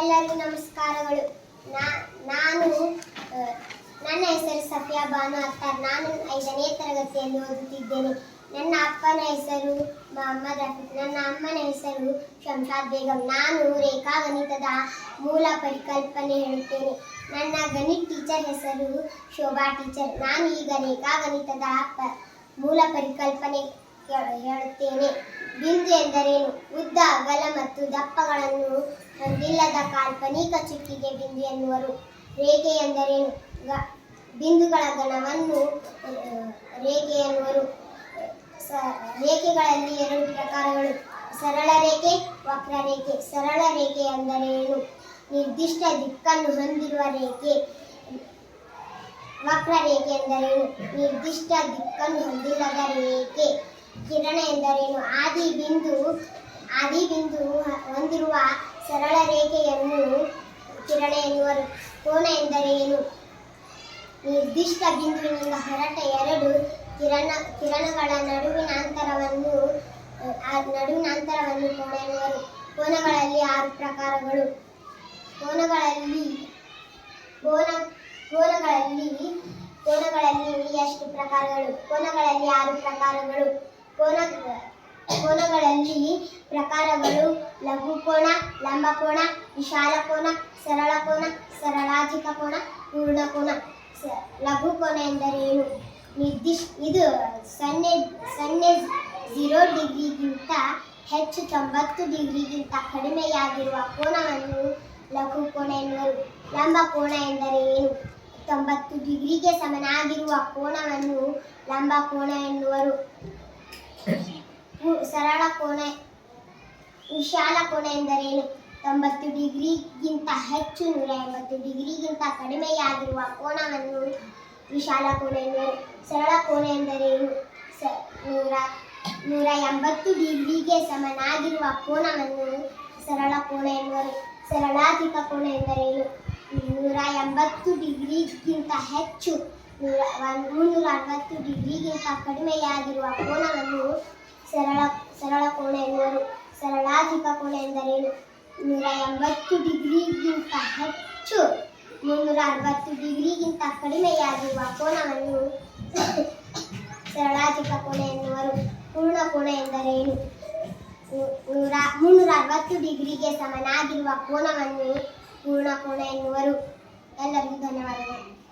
ಎಲ್ಲರಿಗೂ ನಮಸ್ಕಾರಗಳು. ನಾನು ನನ್ನ ಹೆಸರು ಸಫಿಯಾ ಬಾನು ಅಖ್ತರ್ ನಾನು ಐದನೇ ತರಗತಿಯಲ್ಲಿ ಓದುತ್ತಿದ್ದೇನೆ. ನನ್ನ ಅಪ್ಪನ ಹೆಸರು ಮೊಹಮ್ಮದ್ ರಫೀಕ್, ನನ್ನ ಅಮ್ಮನ ಹೆಸರು ಶಂಷಾದ್ ಬೇಗಂ. ನಾನು ರೇಖಾಗಣಿತದ ಮೂಲ ಪರಿಕಲ್ಪನೆ ಹೇಳುತ್ತೇನೆ. ನನ್ನ ಗಣಿತ ಟೀಚರ್ ಹೆಸರು ಶೋಭಾ ಟೀಚರ್ ನಾನು ಈಗ ರೇಖಾಗಣಿತದ ಗಣಿತದ ಮೂಲ ಪರಿಕಲ್ಪನೆ ಹೇಳ- ಹೇಳುತ್ತೇನೆ. ಬಿಂದು ಎಂದರೇನು? ಉದ್ದ, ಅಗಲ ಮತ್ತು ದಪ್ಪಗಳನ್ನು ಹೊಂದಿಲ್ಲದ ಕಾಲ್ಪನಿಕ ಚುಕ್ಕಿಗೆ ಬಿಂದು ಎನ್ನುವರು. ರೇಖೆ ಎಂದರೇನು? ಬಿಂದುಗಳ ಗಣವನ್ನು ರೇಖೆ ಎನ್ನುವರು. ರೇಖೆಗಳಲ್ಲಿ ಎರಡು ಪ್ರಕಾರಗಳು. ಸರಳ ರೇಖೆ ವಕ್ರರೇಖೆ ಸರಳ ರೇಖೆ ಎಂದರೇನು? ನಿರ್ದಿಷ್ಟ ದಿಕ್ಕನ್ನು ಹೊಂದಿರುವ ರೇಖೆ. ವಕ್ರರೇಖೆ ಎಂದರೇನು? ನಿರ್ದಿಷ್ಟ ದಿಕ್ಕನ್ನು ಹೊಂದಿಲ್ಲದ ರೇಖೆ. ಕಿರಣ ಎಂದರೇನು ಆದಿ ಬಿಂದು ಆದಿ ಬಿಂದು ಹೊಂದಿರುವ ಸರಳ ರೇಖೆಯನ್ನು ಕಿರಣ ಎನ್ನುವರು. ಕೋನ ಎಂದರೇನು? ನಿರ್ದಿಷ್ಟ ಬಿಂದುವಿನಿಂದ ಹೊರಟ ಎರಡು ಕಿರಣ, ಕಿರಣಗಳ ನಡುವಿನ ಅಂತರವನ್ನು ನಡುವಿನ ಅಂತರವನ್ನು ಕೋಣ ಎನ್ನುವರು. ಕೋನಗಳಲ್ಲಿ ಆರು ಪ್ರಕಾರಗಳು. ಕೋನಗಳಲ್ಲಿ ಕೋನ, ಕೋನಗಳಲ್ಲಿ ಕೋನಗಳಲ್ಲಿ ಎಷ್ಟು ಪ್ರಕಾರಗಳು? ಕೋನಗಳಲ್ಲಿ ಆರು ಪ್ರಕಾರಗಳು. ಕೋನಗಳಲ್ಲಿ ಪ್ರಕಾರಗಳು ಲಘು ಕೋನ ಲಂಬ ಕೋಣ ವಿಶಾಲ ಕೋಣ ಸರಳ ಕೋಣ ಸರಳಾಧಿಕ ಕೋಣ ಪೂರ್ಣ ಕೋಣ ಲಘು ಕೋಣ ಎಂದರೇನು ನಿರ್ದಿಷ್ಟ ಇದು ಸೊನ್ನೆ ಸೊನ್ನೆ ಝೀರೋ ಡಿಗ್ರಿಗಿಂತ ಹೆಚ್ಚು ತೊಂಬತ್ತು ಡಿಗ್ರಿಗಿಂತ ಕಡಿಮೆಯಾಗಿರುವ ಕೋನವನ್ನು ಲಘು ಕೋನ ಎನ್ನುವರು ಲಂಬ ಕೋಣ ಎಂದರೇನು ತೊಂಬತ್ತು ಡಿಗ್ರಿಗೆ ಸಮನಾಗಿರುವ ಕೋನವನ್ನು ಲಂಬ ಕೋನ ಎನ್ನುವರು. ಸರಳ ಕೋಣೆ, ವಿಶಾಲ ಕೋಣೆ ಎಂದರೇನು? ತೊಂಬತ್ತು ಡಿಗ್ರಿಗಿಂತ ಹೆಚ್ಚು ನೂರ ಎಂಬತ್ತು ಡಿಗ್ರಿಗಿಂತ ಕಡಿಮೆಯಾಗಿರುವ ಕೋಣವನ್ನು ವಿಶಾಲ ಎನ್ನುವರು ಸರಳ ಕೋಣೆ ಎಂದರೇನು? ಸ, ನೂರ ನೂರ ಎಂಬತ್ತು ಡಿಗ್ರಿಗೆ ಸಮನಾಗಿರುವ ಕೋಣವನ್ನು ಸರಳ ಕೋಣೆ ಎನ್ನುವರು ಸರಳಾಧಿಕ ಕೋಣೆ ಎಂದರೇನು? ನೂರ ಎಂಬತ್ತು ಡಿಗ್ರಿಗಿಂತ ಹೆಚ್ಚು ನೂರ ಮುನ್ನೂರ ಅರವತ್ತು ಡಿಗ್ರಿಗಿಂತ ಕಡಿಮೆಯಾಗಿರುವ ಕೋನವನ್ನು ಸರಳ ಸರಳ ಕೋನ ಎನ್ನುವರು ಸರಳಾಧಿಕ ಕೋಣೆ ಎಂದರೇನು? ನೂರ ಎಂಬತ್ತು ಡಿಗ್ರಿಗಿಂತ ಹೆಚ್ಚು ಮುನ್ನೂರ ಅರವತ್ತು ಡಿಗ್ರಿಗಿಂತ ಕಡಿಮೆಯಾಗಿರುವ ಕೋನವನ್ನು ಸರಳಾಧಿಕ ಕೋಣೆ ಎನ್ನುವರು. ಪೂರ್ಣ ಕೋನ ಎಂದರೇನು? ನೂರ ಮುನ್ನೂರ ಅರವತ್ತು ಡಿಗ್ರಿಗೆ ಸಮನಾಗಿರುವ ಕೋನವನ್ನು ಪೂರ್ಣ ಕೋಣೆ ಎನ್ನುವರು. ಎಲ್ಲರಿಗೂ ಧನ್ಯವಾದಗಳು.